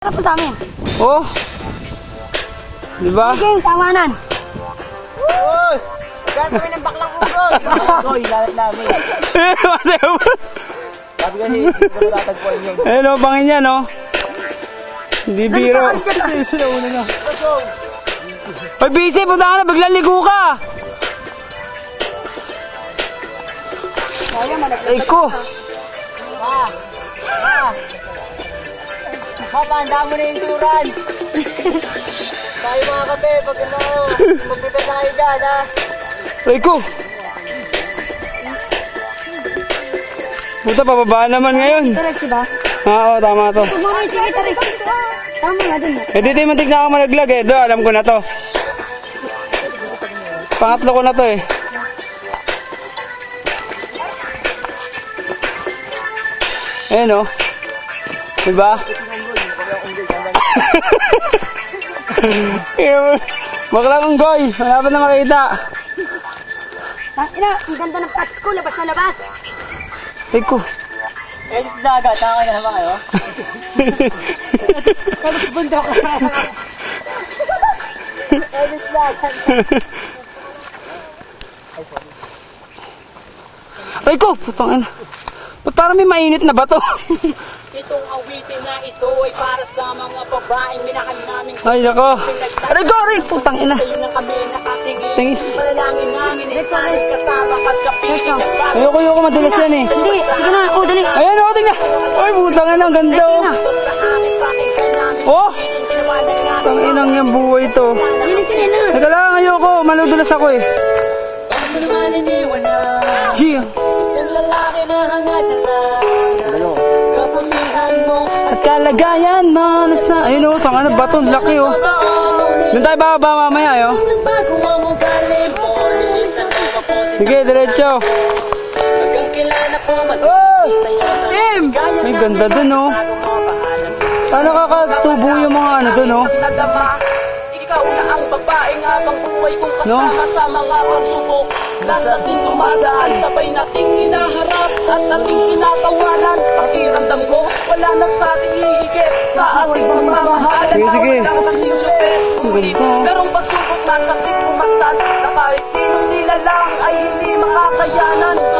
Harap mo sa amin. Oh. Di ba? Sige, tawanan. Uy! Gano'n kami ng baklang ugol! Ugoy, lalat namin. Sabi kasi, hindi ko natatagpuan yun. Ayun o, bangin yan o. Hindi biro. Sila una na. Let's go! Hoy, busy, punta ka na, biglang ligo ka. Ay ko. Pa! Pa! Papa, handa mo na yung suran! Tayo mga kape, pag ano, magpita tayo dyan, ha? Ay ko. Puta, pababa naman ngayon. Tarik, diba? Ah, oo, tama to. Tumamay, sige, tarik. Tama nga dun. Eh, dito yung matig na ako malaglag eh. Do, alam ko na to. Pangatlo ko na to eh. Ayun o. Diba? Baklang unggoy. Wala pa na makita. Ina, ang ganda ng Pasko, labas na labas. Ay ko. Eh, dagat, nakakain na naman kayo? Kalos bundok. Eh, sa dagat. Ay ko, putang ina. Ba't parang may mainit na bato? Itong mga babaeng minahal namin. Ay, nako. Aray ko, aray, putang ina. Tingis. Ayoko, ayoko madulas yan eh. Hindi, sige na, oh, dali. Ayan, oh, tingnan. Ay, putang ina, ang ganda oh. Oh, putang inang yung buhay to. Teka lang, ayoko, maludulas ako eh. Gee, Yung lalaki na hangad na kalagayan mo na sa... Ayun oh, tanga na bato, ang laki oh. Doon tayo bababa mamaya, oh. Ay mapusin. Sige, diretso. Oh! Tim! Ay, ganda dun oh. Paano kakatubo yung mga ano dun oh? Ikaw na ang babaeng habang buhay kong No? kasama sa mga pagsubok. Nasa ating dumadaan, sabay nating hinaharap at ating tinatawanan. Pakiramdam ko, wala na sa ating hihigit sa ating pagmamahal. Kasing lupit, ngunit Ganda. merong pagsubok na sa ating pumastan na kahit sinong nilalang ay hindi makakayanan.